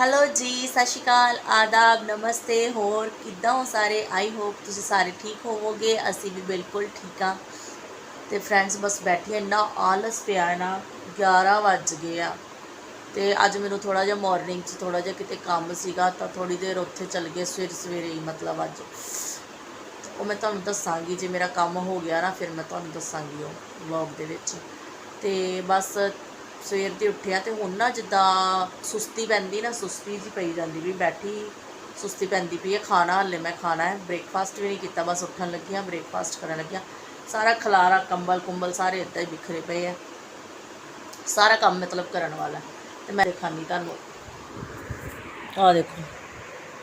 Hello ਜੀ ਸਤਿ ਸ਼੍ਰੀ ਅਕਾਲ ਆਦਾਬ ਨਮਸਤੇ ਹੋਰ ਕਿੱਦਾਂ ਹੋ ਸਾਰੇ? ਆਈ ਹੋਪ ਤੁਸੀਂ ਸਾਰੇ ਠੀਕ ਹੋਵੋਗੇ ਅਸੀਂ ਵੀ ਬਿਲਕੁਲ ਠੀਕ ਆ ਤੇ ਫਰੈਂਡਸ ਬਸ ਬੈਠੀ ਹਾਂ, ਇੰਨਾ ਆਲਸ ਪਿਆ ਨਾ 11 ਵੱਜ ਗਏ ਆ। ਤੇ ਅੱਜ ਮੈਨੂੰ ਥੋੜਾ ਜਿਹਾ ਮਾਰਨਿੰਗ 'ਚ ਥੋੜਾ ਜਿਹਾ ਕਿਤੇ ਕੰਮ ਸੀਗਾ ਤਾਂ ਥੋੜੀ ਦੇਰ ਉੱਥੇ ਚੱਲ ਗਏ ਸਵੇਰੇ ਸਵੇਰੇ ਹੀ ਮਤਲਬ ਅੱਜ। ਉਹ ਮੈਂ ਤੁਹਾਨੂੰ ਦੱਸਾਂਗੀ ਜੇ ਮੇਰਾ ਕੰਮ ਹੋ ਗਿਆ ਨਾ ਫਿਰ ਮੈਂ ਤੁਹਾਨੂੰ ਦੱਸਾਂਗੀ ਉਹ ਵਲੌਗ ਦੇ ਵਿੱਚ। ਤੇ ਬਸ ਸਵੇਰ ਦੇ ਉੱਠਿਆ ਤੇ ਹੁਣ ਨਾ ਜਿੱਦਾਂ ਸੁਸਤੀ ਪੈਂਦੀ ਨਾ, ਸੁਸਤੀ ਜੀ ਪਈ ਜਾਂਦੀ ਵੀ ਬੈਠੀ ਸੁਸਤੀ ਪੈਂਦੀ ਪਈ ਹੈ ਖਾਣਾ ਹਲੇ ਮੈਂ ਖਾਣਾ ਹੈ ਬ੍ਰੇਕਫਾਸਟ ਵੀ ਨਹੀਂ ਕੀਤਾ, ਬਸ ਉੱਠਣ ਲੱਗੀ ਹਾਂ ਬ੍ਰੇਕਫਾਸਟ ਕਰਨ ਲੱਗੀ ਹਾਂ। ਸਾਰਾ ਖਲਾਰਾ, ਕੰਬਲ ਕੁੰਬਲ ਸਾਰੇ ਇੱਦਾਂ ਹੀ ਬਿਖਰੇ ਪਏ ਆ। ਸਾਰਾ ਕੰਮ ਮਤਲਬ ਕਰਨ ਵਾਲਾ ਹੈ। ਤੇ ਮੈਂ ਦਿਖਾਨੀ ਤੁਹਾਨੂੰ। ਆਹ ਦੇਖੋ,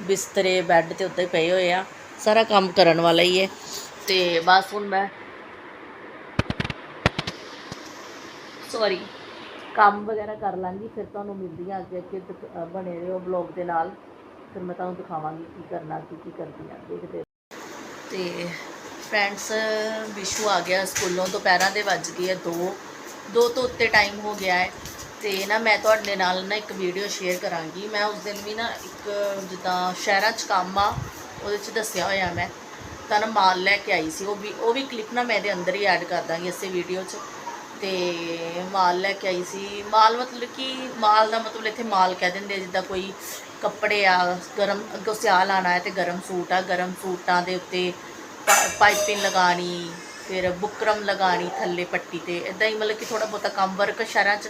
ਬਿਸਤਰੇ, ਬੈੱਡ ਤੇ ਉੱਤੇ ਪਏ ਹੋਏ ਆ। ਸਾਰਾ ਕੰਮ ਕਰਨ ਵਾਲਾ ਹੀ ਹੈ। ਤੇ ਬਸ ਹੁਣ ਮੈਂ ਸੌਰੀ ਕੰਮ ਵਗੈਰਾ ਕਰ ਲਾਂਗੀ, ਫਿਰ ਤੁਹਾਨੂੰ ਮਿਲਦੀ ਹਾਂ ਅੱਗੇ ਅੱਗੇ ਦਿਖ- ਅਹ ਬਣੇ ਰਹੋ ਬਲੌਗ ਦੇ ਨਾਲ। ਫਿਰ ਮੈਂ ਤੁਹਾਨੂੰ ਦਿਖਾਵਾਂਗੀ ਕੀ ਕਰਨਾ, ਕੀ ਕੀ ਕਰਦੀ ਆ ਦੇਖਦੇ ਤੇ ਫਰੈਂਡਸ ਵਿਸ਼ੂ ਆ ਗਿਆ ਸਕੂਲੋਂ, ਦੁਪਹਿਰਾਂ ਦੇ ਵੱਜ ਗਏ ਆ 2 2 ਤੋਂ ਉੱਤੇ ਟਾਈਮ ਹੋ ਗਿਆ ਹੈ। ਤੇ ਨਾ ਮੈਂ ਤੁਹਾਡੇ ਨਾਲ ਨਾ ਇੱਕ ਵੀਡੀਓ ਸ਼ੇਅਰ ਕਰਾਂਗੀ। ਮੈਂ ਉਸ ਦਿਨ ਵੀ ਨਾ ਇੱਕ ਜਿੱਦਾਂ ਸ਼ਹਿਰਾਂ 'ਚ ਕੰਮ ਆ, ਉਹਦੇ 'ਚ ਦੱਸਿਆ ਹੋਇਆ ਮੈਂ। ਤਾਂ ਨਾ ਮਾਲ ਲੈ ਕੇ ਆਈ ਸੀ, ਉਹ ਵੀ ਉਹ ਵੀ ਕਲਿੱਪ ਨਾ ਮੈਂ ਇਹਦੇ ਅੰਦਰ ਹੀ ਐਡ ਕਰ ਦਾਂਗੀ ਇਸੇ ਵੀਡੀਓ 'ਚ। ਤੇ ਮਾਲ ਲੈ ਕੇ ਆਈ ਸੀ। ਮਾਲ ਮਤਲਬ ਕਿ ਮਾਲ ਦਾ ਮਤਲਬ ਇੱਥੇ ਮਾਲ ਕਹਿ ਦਿੰਦੇ ਜਿੱਦਾਂ ਕੋਈ ਕੱਪੜੇ ਆ, ਗਰਮ ਅੱਗੋਂ ਸਿਆਲ ਆਣਾ ਹੈ ਤੇ ਗਰਮ ਸੂਟ ਆ, ਗਰਮ ਸੂਟਾਂ ਦੇ ਉੱਤੇ ਪਾਈਪਿੰਗ ਲਗਾਣੀ ਫਿਰ ਬੁਕਰਮ ਲਗਾਣੀ ਥੱਲੇ ਪੱਟੀ ਤੇ ਇਦਾਂ ਹੀ ਮਤਲਬ ਕਿ ਥੋੜਾ ਬਹੁਤਾ ਕੰਮ ਵਰਕ ਸ਼ਹਿਰਾਂ 'ਚ।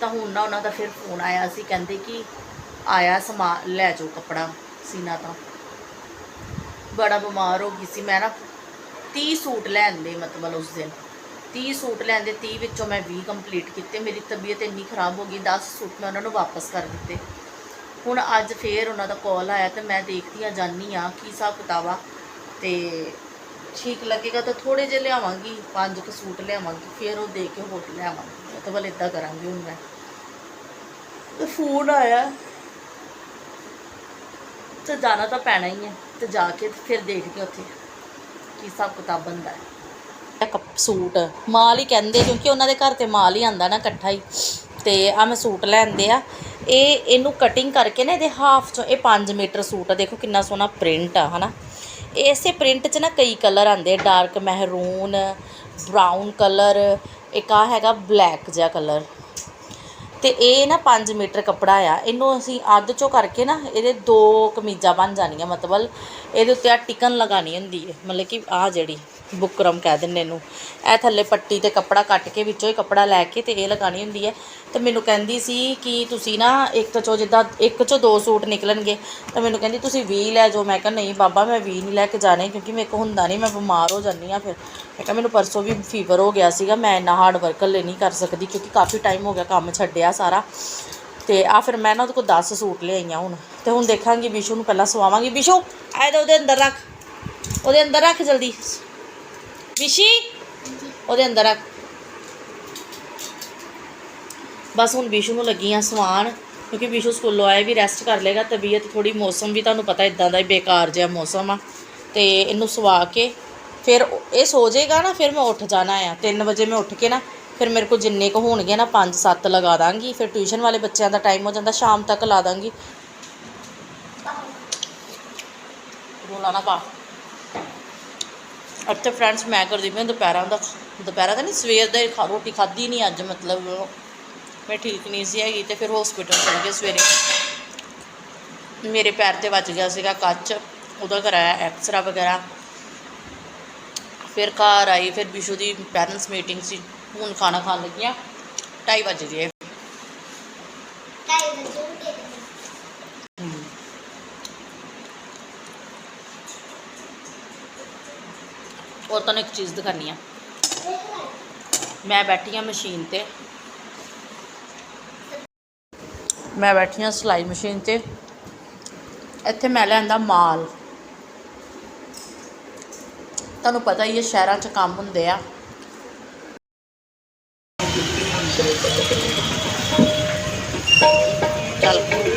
ਤਾਂ ਹੁਣ ਨਾ ਉਹਨਾਂ ਦਾ ਫਿਰ ਫੋਨ ਆਇਆ ਸੀ ਕਹਿੰਦੇ ਕਿ ਆਇਆ ਸਮਾਨ ਲੈ ਜਾਓ ਕੱਪੜਾ ਸੀਨਾ ਤਾਂ। ਬੜਾ ਬਿਮਾਰ ਹੋ ਗਈ ਸੀ। ਮੈਂ ਨਾ 30 ਸੂਟ ਲੈਂਦੇ ਮਤਲਬ ਉਸ ਦਿਨ। 30 ਸੂਟ ਲੈਂਦੇ 30 ਵਿੱਚੋਂ ਮੈਂ 20 ਕੰਪਲੀਟ ਕੀਤੇ। ਮੇਰੀ ਤਬੀਅਤ ਇੰਨੀ ਖਰਾਬ ਹੋ ਗਈ 10 ਸੂਟ ਮੈਂ ਉਹਨਾਂ ਨੂੰ ਵਾਪਸ ਕਰ ਦਿੱਤੇ। ਹੁਣ ਅੱਜ ਫੇਰ ਉਹਨਾਂ ਦਾ ਕਾਲ ਆਇਆ ਤੇ ਮੈਂ ਦੇਖਦੀ ਆ ਜਾਨੀ ਆ ਕੀ ਹਿਸਾਬ ਕਿਤਾਬ ਆ। ਤੇ ਠੀਕ ਲੱਗੇਗਾ ਤਾਂ ਥੋੜੇ ਜਿਹੇ ਲਿਆਵਾਂਗੀ, ਪੰਜ ਕੁ ਸੂਟ ਲਿਆਵਾਂਗੀ, ਫੇਰ ਉਹ ਦੇ ਕੇ ਹੋਰ ਲਿਆਵਾਂਗੀ। ਤਾਂ ਬਲ ਇਦਾਂ ਕਰਾਂਗੀ ਹੁਣ ਮੈਂ। ਤੇ ਫੋਨ ਆਇਆ। ਤੇ ਜਾਣਾ ਤਾਂ ਪੈਣਾ ਹੀ ਹੈ। ਤੇ ਜਾ ਕੇ ਤੇ ਫਿਰ ਦੇਖਦੇ ਉੱਥੇ ਕੀ ਹਿਸਾਬ ਕਿਤਾਬ ਬਣਦਾ ਹੈ। ਸੂਟ। ਮਾਲ ਹੀ ਕਹਿੰਦੇ, ਕਿਉਂਕਿ ਉਹਨਾਂ ਦੇ ਘਰ ਤੇ ਮਾਲ ਹੀ ਆਂਦਾ ਨਾ ਇਕੱਠਾ ਹੀ। ਤੇ ਆ ਮੈਂ ਸੂਟ ਲੈਂਦੇ ਆ। ਇਹ, ਇਹਨੂੰ ਕਟਿੰਗ ਕਰਕੇ ਨਾ ਇਹਦੇ ਹਾਫ ਚੋਂ, ਇਹ 5 ਮੀਟਰ ਸੂਟ ਆ। ਦੇਖੋ ਕਿੰਨਾ ਸੋਹਣਾ ਪ੍ਰਿੰਟ ਆ, ਹਨਾ। ਇਸੇ ਪ੍ਰਿੰਟ 'ਚ ਨਾ ਕਈ ਕਲਰ ਆਂਦੇ ਡਾਰਕ ਮਹਿਰੂਨ ਬਰਾਊਨ ਕਲਰ ਇੱਕ ਆ ਹੈਗਾ ਬਲੈਕ ਜਿਹਾ ਕਲਰ ਤੇ ਇਹ ਨਾ 5 ਮੀਟਰ ਕੱਪੜਾ ਆ। ਇਹਨੂੰ ਅਸੀਂ ਅੱਧ ਚੋਂ ਕਰਕੇ ਨਾ ਇਹਦੇ ਦੋ ਕਮੀਜ਼ਾਂ ਬਣ ਜਾਣੀਆਂ, ਮਤਲਬ ਇਹਦੇ ਉੱਤੇ ਆ ਟਿਕਨ ਲਗਾਣੀ ਹੁੰਦੀ ਹੈ ਮਤਲਬ ਕਿ ਆ ਜਿਹੜੀ ਬੁਕਰਮ ਕਹਿ ਦਿੰਦੇ ਨੂੰ ਇਹ ਥੱਲੇ ਪੱਟੀ ਤੇ ਕੱਪੜਾ ਕੱਟ ਕੇ ਵਿੱਚੋਂ ਹੀ ਕੱਪੜਾ ਲੈ ਕੇ ਤੇ ਇਹ ਲਗਾਣੀ ਹੁੰਦੀ ਹੈ। ਤੇ ਮੈਨੂੰ ਕਹਿੰਦੀ ਸੀ ਕਿ ਤੁਸੀਂ ਨਾ ਇੱਕ ਚੋਂ ਜਿੱਦਾਂ ਇੱਕ ਚੋਂ ਦੋ ਸੂਟ ਨਿਕਲਣਗੇ। ਤਾਂ ਮੈਨੂੰ ਕਹਿੰਦੀ, ਤੁਸੀਂ 20 ਲੈ ਜਾਓ। ਮੈਂ ਕਿਹਾ, ਨਹੀਂ ਬਾਬਾ, ਮੈਂ 20 ਨਹੀਂ ਲੈ ਕੇ ਜਾਣੇ ਕਿਉਂਕਿ ਮੇਰੇ ਕੋਲ ਹੁੰਦਾ ਨਹੀਂ, ਮੈਂ ਬਿਮਾਰ ਹੋ ਜਾਂਦੀ ਆ ਫਿਰ। ਮੈਂ ਕਿਹਾ, ਮੈਨੂੰ ਪਰਸੋਂ ਵੀ ਫੀਵਰ ਹੋ ਗਿਆ ਸੀਗਾ। ਮੈਂ ਇੰਨਾ ਹਾਰਡ ਵਰਕ ਹਲੇ ਨਹੀਂ ਕਰ ਸਕਦੀ ਕਿਉਂਕਿ ਕਾਫੀ ਟਾਈਮ ਹੋ ਗਿਆ ਕੰਮ ਛੱਡਿਆ ਸਾਰਾ। ਤੇ ਆ ਫਿਰ ਮੈਂ ਨਾ ਉਹਦੇ ਕੋਲ 10 ਸੂਟ ਲਿਆਈਆਂ ਹੁਣ। ਤੇ ਹੁਣ ਦੇਖਾਂਗੀ ਵਿਸ਼ੂ ਨੂੰ ਪਹਿਲਾਂ ਸਵਾਵਾਂਗੀ। ਵਿਸ਼ੂ, ਆਏ ਤਾਂ ਉਹਦੇ ਅੰਦਰ ਰੱਖ। ਉਹਦੇ ਅੰਦਰ ਰੱਖ ਜਲਦੀ। ਵਿਸ਼ੀ ਉਹਦੇ ਅੰਦਰ ਰੱਖ ਬਸ ਹੁਣ ਵਿਸ਼ੂ ਨੂੰ ਲੱਗੀਆਂ ਆ ਸਵਾਨ ਕਿਉਂਕਿ ਵਿਸ਼ੂ ਸਕੂਲੋਂ ਆਏ ਵੀ ਰੈਸਟ ਕਰ ਲੇਗਾ ਤਬੀਅਤ ਥੋੜੀ ਮੌਸਮ ਵੀ ਤੁਹਾਨੂੰ ਪਤਾ ਇਦਾਂ ਦਾ ਹੀ ਬੇਕਾਰ ਜਿਹਾ ਮੌਸਮ ਆ। ਤੇ ਇਹਨੂੰ ਸਵਾ ਕੇ ਫਿਰ ਇਹ ਸੋ ਜਾਏਗਾ ਨਾ, ਫਿਰ ਮੈਂ ਉੱਠ ਜਾਣਾ ਆ। 3 ਵਜੇ ਮੈਂ ਉੱਠ ਕੇ ਨਾ, ਫਿਰ ਮੇਰੇ ਕੋਲ ਜਿੰਨੇ ਕੁ ਹੋਣਗੇ ਨਾ 5 7 ਲਗਾ ਦਾਂਗੀ। ਫਿਰ ਟਿਊਸ਼ਨ ਵਾਲੇ ਬੱਚਿਆਂ ਦਾ ਟਾਈਮ ਹੋ ਜਾਂਦਾ, ਸ਼ਾਮ ਤੱਕ ਲਾ ਦਾਂਗੀ। ਰੋਲਾ ਨਾ ਪਾ। ਅੱਛਾ ਫਰੈਂਡਸ ਮੈਂ ਕਰਦੀ ਮੈਂ ਦੁਪਹਿਰਾਂ ਦਾ। ਦੁਪਹਿਰਾਂ ਦਾ ਨਹੀਂ, ਸਵੇਰ ਦਾ ਖਾ, ਰੋਟੀ ਖਾਧੀ ਨਹੀਂ ਅੱਜ, ਮਤਲਬ ਮੈਂ ਠੀਕ ਨਹੀਂ ਸੀ ਹੈਗੀ ਤੇ ਫਿਰ ਹਸਪੀਟਲ ਚਲ ਗਏ ਸਵੇਰੇ। ਮੇਰੇ ਪੈਰ ਤੇ ਵੱਜ ਗਿਆ ਸੀਗਾ ਕੱਚ, ਉਹਦਾ ਕਰਾਇਆ ਐਕਸਰਾ ਵਗੈਰਾ। ਫਿਰ ਘਰ ਆਈ, ਫਿਰ ਵਿਸ਼ੂ ਦੀ ਪੈਰੈਂਟਸ ਮੀਟਿੰਗ ਸੀ, ਹੁਣ ਖਾਣਾ ਖਾਣ ਲੱਗੀਆਂ। ਢਾਈ ਵੱਜ ਹੋਰ ਤੁਹਾਨੂੰ ਇੱਕ ਚੀਜ਼ ਦਿਖਾਨੀ ਆ। ਮੈਂ ਬੈਠੀ ਆ ਮਸ਼ੀਨ ਤੇ। ਮੈਂ ਬੈਠੀ ਆ ਸਿਲਾਈ ਮਸ਼ੀਨ ਤੇ। ਇੱਥੇ ਮੈਂ ਲਿਆਂਦਾ ਮਾਲ। ਤੁਹਾਨੂੰ ਪਤਾ ਹੀ ਹੈ ਸ਼ਹਿਰਾਂ 'ਚ ਕੰਮ ਹੁੰਦੇ ਆ। ਚੱਲ।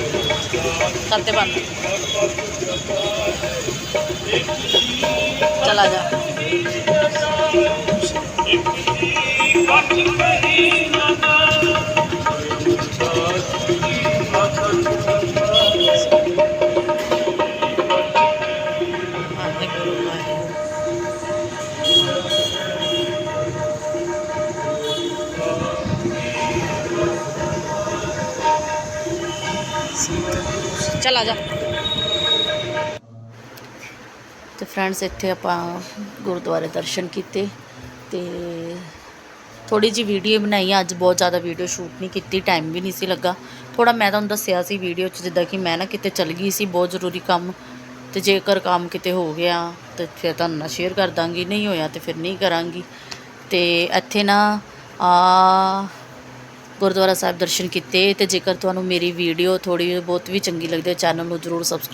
करते बंद चला जा Thank you. ਚੱਲ ਆ ਜਾ। ਤੇ ਫਰੈਂਡਸ ਇੱਥੇ ਆਪਾਂ ਗੁਰਦੁਆਰੇ ਦਰਸ਼ਨ ਕੀਤੇ ਤੇ ਥੋੜੀ ਜੀ ਵੀਡੀਓ ਬਣਾਈ ਅੱਜ ਬਹੁਤ ਜ਼ਿਆਦਾ ਵੀਡੀਓ ਸ਼ੂਟ ਨਹੀਂ ਕੀਤੀ ਟਾਈਮ ਵੀ ਨਹੀਂ ਸੀ ਲੱਗਾ। ਥੋੜਾ ਮੈਂ ਤੁਹਾਨੂੰ ਦੱਸਿਆ ਸੀ ਵੀਡੀਓ 'ਚ, ਜਿੱਦਾਂ ਕਿ ਮੈਂ ਨਾ ਕਿਤੇ ਚਲ ਗਈ ਸੀ, ਬਹੁਤ ਜ਼ਰੂਰੀ ਕੰਮ। ਤੇ ਜੇਕਰ ਕੰਮ ਕਿਤੇ ਹੋ ਗਿਆ, ਤੇ ਫਿਰ ਤੁਹਾਨੂੰ ਨਾ ਸ਼ੇਅਰ ਕਰ ਦਾਂਗੀ। ਨਹੀਂ ਹੋਇਆ ਤੇ ਫਿਰ ਨਹੀਂ ਕਰਾਂਗੀ। ਤੇ ਇੱਥੇ ਨਾ, ਆ ਗੁਰਦੁਆਰਾ ਸਾਹਿਬ ਦਰਸ਼ਨ ਕੀਤੇ ਅਤੇ ਜੇਕਰ ਤੁਹਾਨੂੰ ਮੇਰੀ ਵੀਡੀਓ ਥੋੜ੍ਹੀ ਬਹੁਤ ਵੀ ਚੰਗੀ ਲੱਗਦੀ ਹੈ ਚੈਨਲ ਨੂੰ ਜਰੂਰ ਸਬਸਕ੍ਰਾਈਬ